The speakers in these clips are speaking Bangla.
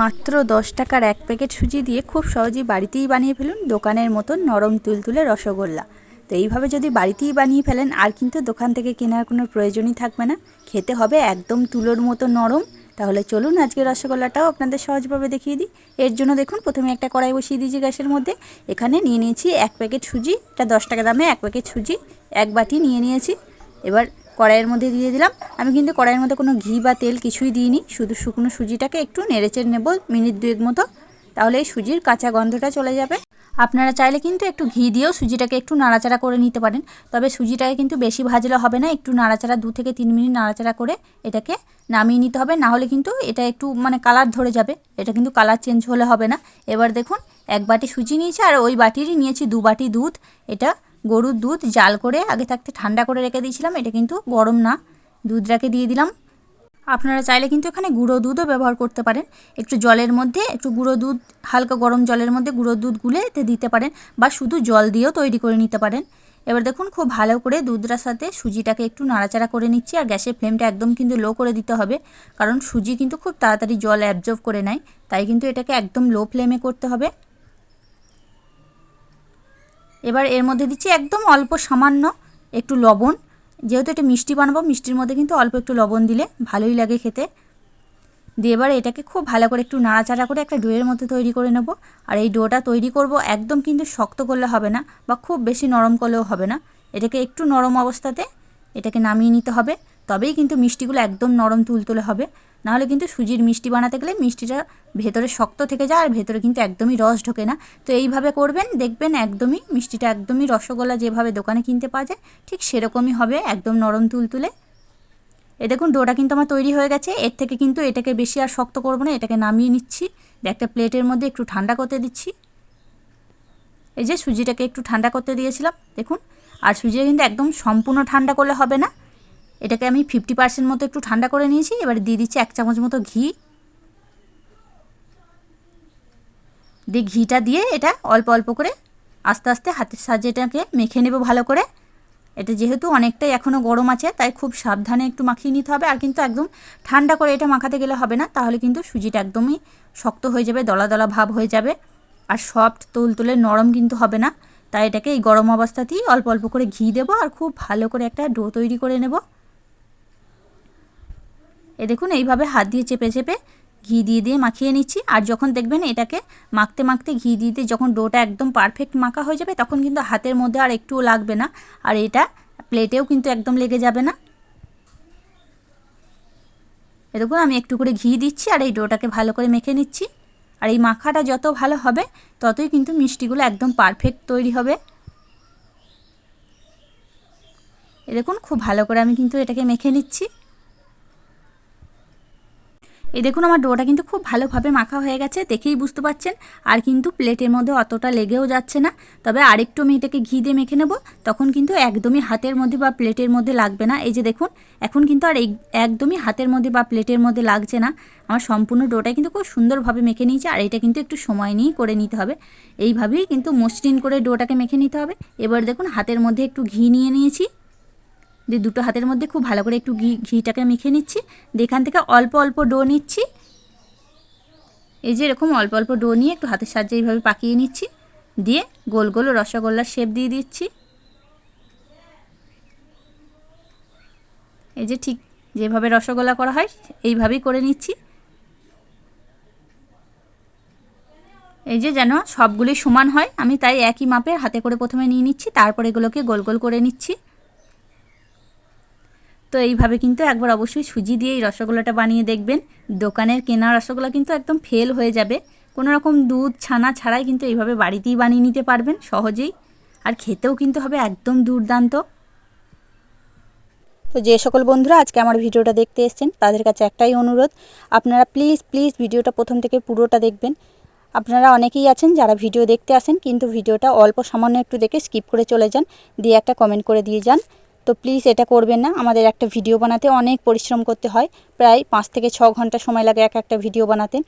মাত্র দশ টাকার এক প্যাকেট সুজি দিয়ে খুব সহজেই বাড়িতেই বানিয়ে ফেলুন দোকানের মতন নরম তুলতুলে রসগোল্লা। তো এইভাবে যদি বাড়িতেই বানিয়ে ফেলেন, আর কিন্তু দোকান থেকে কেনার কোনো প্রয়োজনই থাকবে না। খেতে হবে একদম তুলোর মতো নরম। তাহলে চলুন আজকে রসগোল্লাটাও আপনাদের সহজভাবে দেখিয়ে দিই। এর জন্য দেখুন, প্রথমে একটা কড়াই বসিয়ে দিয়েছি গ্যাসের মধ্যে। এখানে নিয়ে নিয়েছি এক প্যাকেট সুজি। এটা দশ টাকা দামে এক প্যাকেট সুজি। এক বাটি নিয়ে নিয়েছি। এবার কড়াইয়ের মধ্যে দিয়ে দিলাম। আমি কিন্তু কড়াইয়ের মধ্যে কোনো ঘি বা তেল কিছুই দিইনি। শুধু শুকনো সুজিটাকে একটু নেড়েচেড়ে নেব মিনিট দুয়েক মতো। তাহলে এই সুজির কাঁচা গন্ধটা চলে যাবে। আপনারা চাইলে কিন্তু একটু ঘি দিয়েও সুজিটাকে একটু নাড়াচাড়া করে নিতে পারেন। তবে সুজিটাকে কিন্তু বেশি ভাজলে হবে না। একটু নাড়াচাড়া, দু থেকে তিন মিনিট নাড়াচাড়া করে এটাকে নামিয়ে নিতে হবে। না হলে কিন্তু এটা একটু মানে কালার ধরে যাবে। এটা কিন্তু কালার চেঞ্জ হলে হবে না। এবার দেখুন, এক বাটি সুজি নিয়েছি আর ওই বাটিরই নিয়েছি দু বাটি দুধ। এটা গরুর দুধ জাল করে আগে থাকতে ঠান্ডা করে রেখে দিয়েছিলাম। এটা কিন্তু গরম না। দুধটাকে দিয়ে দিলাম। আপনারা চাইলে কিন্তু এখানে গুঁড়ো দুধও ব্যবহার করতে পারেন। একটু জলের মধ্যে, একটু গুঁড়ো দুধ, হালকা গরম জলের মধ্যে গুঁড়ো দুধ গুলে এতে দিতে পারেন বা শুধু জল দিয়েও তৈরি করে নিতে পারেন। এবার দেখুন, খুব ভালো করে দুধটার সাথে সুজিটাকে একটু নাড়াচাড়া করে নিচ্ছি আর গ্যাসের ফ্লেমটা একদম কিন্তু লো করে দিতে হবে। কারণ সুজি কিন্তু খুব তাড়াতাড়ি জল অ্যাবজর্ব করে নেয়, তাই কিন্তু এটাকে একদম লো ফ্লেমে করতে হবে। এবার এর মধ্যে দিচ্ছি একদম অল্প সামান্য একটু লবণ। যেহেতু একটু মিষ্টি বানাবো, মিষ্টির মধ্যে কিন্তু অল্প একটু লবণ দিলে ভালোই লাগে খেতে। দিয়ে এবার এটাকে খুব ভালো করে একটু নাড়াচাড়া করে একটা ডোয়ের মধ্যে তৈরি করে নেব। আর এই ডোটা তৈরি করব একদম কিন্তু শক্ত করলে হবে না বা খুব বেশি নরম করলেও হবে না। এটাকে একটু নরম অবস্থাতে এটাকে নামিয়ে নিতে হবে। তবেই কিন্তু মিষ্টিগুলো একদম নরম তুলতুলে হবে। নাহলে কিন্তু সুজির মিষ্টি বানাতে গেলে মিষ্টিটা ভেতরে শক্ত থেকে যায় আর ভেতরে কিন্তু একদমই রস ঢোকে না। তো এইভাবে করবেন, দেখবেন একদমই মিষ্টিটা একদমই রসগোল্লা যেভাবে দোকানে কিনতে পাওয়া যায়, ঠিক সেরকমই হবে একদম নরম তুলতুলে। এ দেখুন, ডোটা কিন্তু আমার তৈরি হয়ে গেছে। এর থেকে কিন্তু এটাকে বেশি আর শক্ত করব না, এটাকে নামিয়ে নিচ্ছি। একটা প্লেটের মধ্যে একটু ঠান্ডা করতে দিচ্ছি। এই যে সুজিটাকে একটু ঠান্ডা করতে দিয়েছিলাম, দেখুন। আর সুজিটা কিন্তু একদম সম্পূর্ণ ঠান্ডা করলে হবে না। এটাকে আমি ফিফটি পার্সেন্ট মতো একটু ঠান্ডা করে নিয়েছি, এবার দিয়ে দিচ্ছি এক চামচ মতো ঘি। দিয়ে ঘিটা দিয়ে এটা অল্প অল্প করে আস্তে আস্তে হাতের সাহায্যে এটাকে মেখে নেব ভালো করে। এটা যেহেতু অনেকটাই এখনও গরম আছে, তাই খুব সাবধানে একটু মাখিয়ে নিতে হবে। আর কিন্তু একদম ঠান্ডা করে এটা মাখাতে গেলে হবে না, তাহলে কিন্তু সুজিটা একদমই শক্ত হয়ে যাবে, দলা দলা ভাব হয়ে যাবে। আর সফট তুলতুলে নরম কিন্তু হবে না। তাই এটাকে এই গরম অবস্থাতেই অল্প অল্প করে ঘি দেবো আর খুব ভালো করে একটা ডো তৈরি করে নেব। এ দেখুন, এইভাবে হাত দিয়ে চেপে চেপে ঘি দিয়ে দিয়ে মাখিয়ে নিচ্ছি। আর যখন দেখবেন এটাকে মাখতে মাখতে ঘি দিয়ে দিয়ে যখন ডোটা একদম পারফেক্ট মাখা হয়ে যাবে, তখন কিন্তু হাতের মধ্যে আর একটুও লাগবে না। আর এটা প্লেটেও কিন্তু একদম লেগে যাবে না। এ দেখুন, আমি একটু করে ঘি দিচ্ছি আর এই ডোটাকে ভালো করে মেখে নিচ্ছি। আর এই মাখাটা যত ভালো হবে, ততই কিন্তু মিষ্টিগুলো একদম পারফেক্ট তৈরি হবে। এ দেখুন, খুব ভালো করে আমি কিন্তু এটাকে মেখে নিচ্ছি। এই দেখুন, আমার ডোটা কিন্তু খুব ভালোভাবে মাখা হয়ে গেছে, দেখেই বুঝতে পারছেন। আর কিন্তু প্লেটের মধ্যে অতটা লেগেও যাচ্ছে না। তবে আরেকটু আমি এটাকে ঘি দিয়ে মেখে নেব, তখন কিন্তু একদমই হাতের মধ্যে বা প্লেটের মধ্যে লাগবে না। এই যে দেখুন, এখন কিন্তু আর একদমই হাতের মধ্যে বা প্লেটের মধ্যে লাগছে না। আমার সম্পূর্ণ ডোটা কিন্তু খুব সুন্দরভাবে মেখে নিয়েছে, আর এটা কিন্তু একটু সময় নিয়েই করে নিতে হবে। এইভাবেই কিন্তু মসৃণ করে ডোটাকে মেখে নিতে হবে। এবার দেখুন, হাতের মধ্যে একটু ঘি নিয়ে নিয়েছি। দিয়ে দুটো হাতের মধ্যে খুব ভালো করে একটু ঘি, ঘিটাকে মেখে নিচ্ছি। দিয়ে এখান থেকে অল্প অল্প ডো নিচ্ছি। এই যে এরকম অল্প অল্প ডো নিয়ে একটু হাতের সাহায্যে এইভাবে পাকিয়ে নিচ্ছি। দিয়ে গোল গোল রসগোল্লার শেপ দিয়ে দিচ্ছি। এই যে ঠিক যেভাবে রসগোল্লা করা হয়, এইভাবেই করে নিচ্ছি। এই যে যেন সবগুলি সমান হয়, আমি তাই একই মাপে হাতে করে প্রথমে নিয়ে নিচ্ছি, তারপর এগুলোকে গোল গোল করে নিচ্ছি। তো এইভাবে কিন্তু একবার অবশ্যই সুজি দিয়ে এই রসগোল্লাটা বানিয়ে দেখবেন। দোকানের কেনা রসগোল্লা কিন্তু একদম ফেল হয়ে যাবে। কোনো রকম দুধ ছানা ছাড়াই কিন্তু এইভাবে বাড়িতেই বানিয়ে নিতে পারবেন সহজেই। আর খেতেও কিন্তু হবে একদম দুর্দান্ত। তো যে সকল বন্ধুরা আজকে আমার ভিডিওটা দেখতে এসছেন, তাদের কাছে একটাই অনুরোধ, আপনারা প্লিজ প্লিজ ভিডিওটা প্রথম থেকে পুরোটা দেখবেন। আপনারা অনেকেই আছেন যারা ভিডিও দেখতে আসেন, কিন্তু ভিডিওটা অল্প সামান্য একটু দেখে স্কিপ করে চলে যান, দিয়ে একটা কমেন্ট করে দিয়ে যান। তো প্লিজ এটা করবেন না। আমাদের একটা ভিডিও বানাতে অনেক পরিশ্রম করতে হয়। প্রায় পাঁচ থেকে ছ ঘণ্টা সময় লাগে এক একটা ভিডিও বানাতে।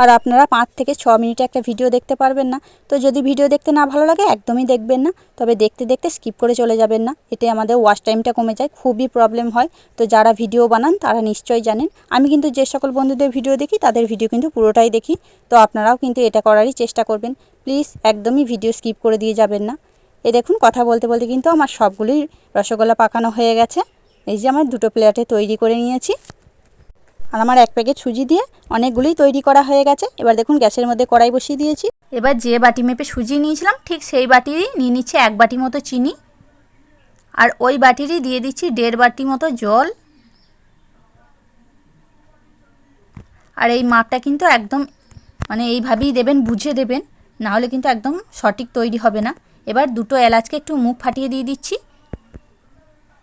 আর আপনারা পাঁচ থেকে ছ মিনিটে একটা ভিডিও দেখতে পারবেন না। তো যদি ভিডিও দেখতে না ভালো লাগে, একদমই দেখবেন না। তবে দেখতে দেখতে স্কিপ করে চলে যাবেন না। এতে আমাদের ওয়াচ টাইমটা কমে যায়, খুবই প্রবলেম হয়। তো যারা ভিডিও বানান, তারা নিশ্চয়ই জানেন। আমি কিন্তু যে সকল বন্ধুদের ভিডিও দেখি, তাদের ভিডিও কিন্তু পুরোটাই দেখি। তো আপনারাও কিন্তু এটা করারই চেষ্টা করবেন। প্লিজ একদমই ভিডিও স্কিপ করে দিয়ে যাবেন না। এ দেখুন, কথা বলতে বলতে কিন্তু আমার সবগুলোই রসগোল্লা পাকানো হয়ে গেছে। এই যে আমার দুটো প্লেটে তৈরি করে নিয়েছি। আর আমার এক প্যাকেট সুজি দিয়ে অনেকগুলোই তৈরি করা হয়ে গেছে। এবার দেখুন, গ্যাসের মধ্যে কড়াই বসিয়ে দিয়েছি। এবার যে বাটি মেপে সুজি নিয়েছিলাম, ঠিক সেই বাটিরই নিয়ে নিচ্ছে এক বাটি মতো চিনি। আর ওই বাটিরই দিয়ে দিচ্ছি দেড় বাটি মতো জল। আর এই মাপটা কিন্তু একদম মানে এইভাবেই দেবেন, বুঝে দেবেন। না হলে কিন্তু একদম সঠিক তৈরি হবে না। এবার দুটো এলাচকে একটু মুখ ফাটিয়ে দিয়ে দিচ্ছি।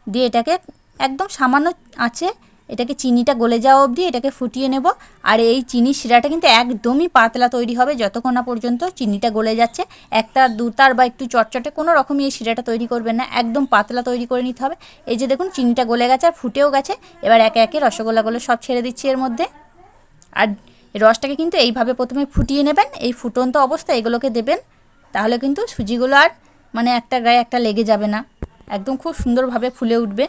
দিয়ে এটাকে একদম সামান্য আছে, এটাকে চিনিটা গলে যাওয়া অবধি এটাকে ফুটিয়ে নেব। আর এই চিনির শিরাটা কিন্তু একদমই পাতলা তৈরি হবে যতক্ষণ না পর্যন্ত চিনিটা গলে যাচ্ছে। একটা, দুতার বা একটু চটচটে কোনো রকমই এই শিরাটা তৈরি করবেন না, একদম পাতলা তৈরি করে নিতে হবে। এই যে দেখুন, চিনিটা গলে গেছে আর ফুটেও গেছে। এবার একে একে রসগোল্লাগুলো সব ছেড়ে দিচ্ছি এর মধ্যে। আর রসটাকে কিন্তু এইভাবে প্রথমে ফুটিয়ে নেবেন, এই ফুটন্ত অবস্থা এগুলোকে দেবেন। তাহলে কিন্তু সুজিগুলো আর মানে একটা গায়ে একটা লেগে যাবে না। একদম খুব সুন্দরভাবে ফুলে উঠবে।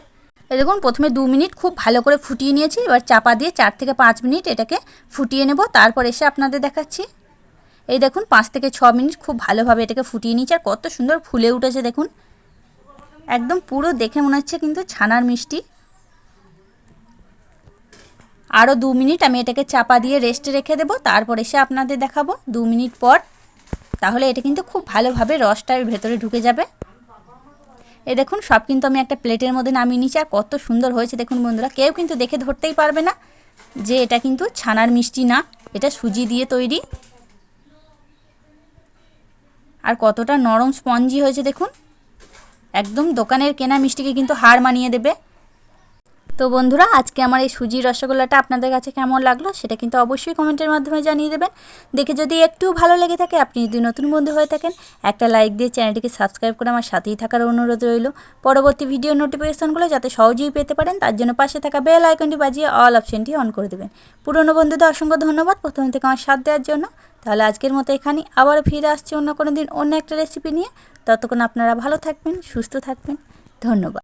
দেখুন, প্রথমে দু মিনিট খুব ভালো করে ফুটিয়ে নিয়েছি। এবার চাপা দিয়ে চার থেকে পাঁচ মিনিট এটাকে ফুটিয়ে নেব। তারপর এসে আপনাদের দেখাচ্ছি। এই দেখুন, পাঁচ থেকে ছ মিনিট খুব ভালোভাবে এটাকে ফুটিয়ে নিয়েছি। আর কত সুন্দর ফুলে উঠেছে দেখুন। একদম পুরো দেখে মনে হচ্ছে কিন্তু ছানার মিষ্টি। আরও দু মিনিট আমি এটাকে চাপা দিয়ে রেস্টে রেখে দেবো। তারপর এসে আপনাদের দেখাবো। দু মিনিট পর তাহলে এটা কিন্তু খুব ভালোভাবে রসটার ভেতরে ঢুকে যাবে। এ দেখুন, সব কিন্তু আমি একটা প্লেটের মধ্যে নামিয়ে নিচ্ছি আর কত সুন্দর হয়েছে। দেখুন বন্ধুরা, কেউ কিন্তু দেখে ধরতেই পারবে না যে এটা কিন্তু ছানার মিষ্টি না, এটা সুজি দিয়ে তৈরি। আর কতটা নরম স্পঞ্জি হয়েছে দেখুন, একদম দোকানের কেনা মিষ্টিকে কিন্তু হার মানিয়ে দেবে। তো বন্ধুরা, আজকে আমার এই সুজির রসগোল্লাটা আপনাদের কাছে কেমন লাগল সেটা কিন্তু অবশ্যই কমেন্টের মাধ্যমে জানিয়ে দেবেন। দেখে যদি একটু ভালো লেগে থাকে, আপনি যদি নতুন বন্ধু হয়ে থাকেন, একটা লাইক দিয়ে চ্যানেলটিকে সাবস্ক্রাইব করে আমার সাথেই থাকার অনুরোধ রইল। পরবর্তী ভিডিও নোটিফিকেশনগুলো যাতে সহজেই পেতে পারেন, তার জন্য পাশে থাকা বেল আইকনটি বাজিয়ে অল অপশনটি অন করে দেবেন। পুরনো বন্ধুদের অসংখ্য ধন্যবাদ প্রথম থেকে আমার সাথ দেওয়ার জন্য। তাহলে আজকের মতো এখানে আবার ফিরে আসছি অন্য কোনো দিন অন্য একটা রেসিপি নিয়ে। ততক্ষণ আপনারা ভালো থাকবেন, সুস্থ থাকবেন। ধন্যবাদ।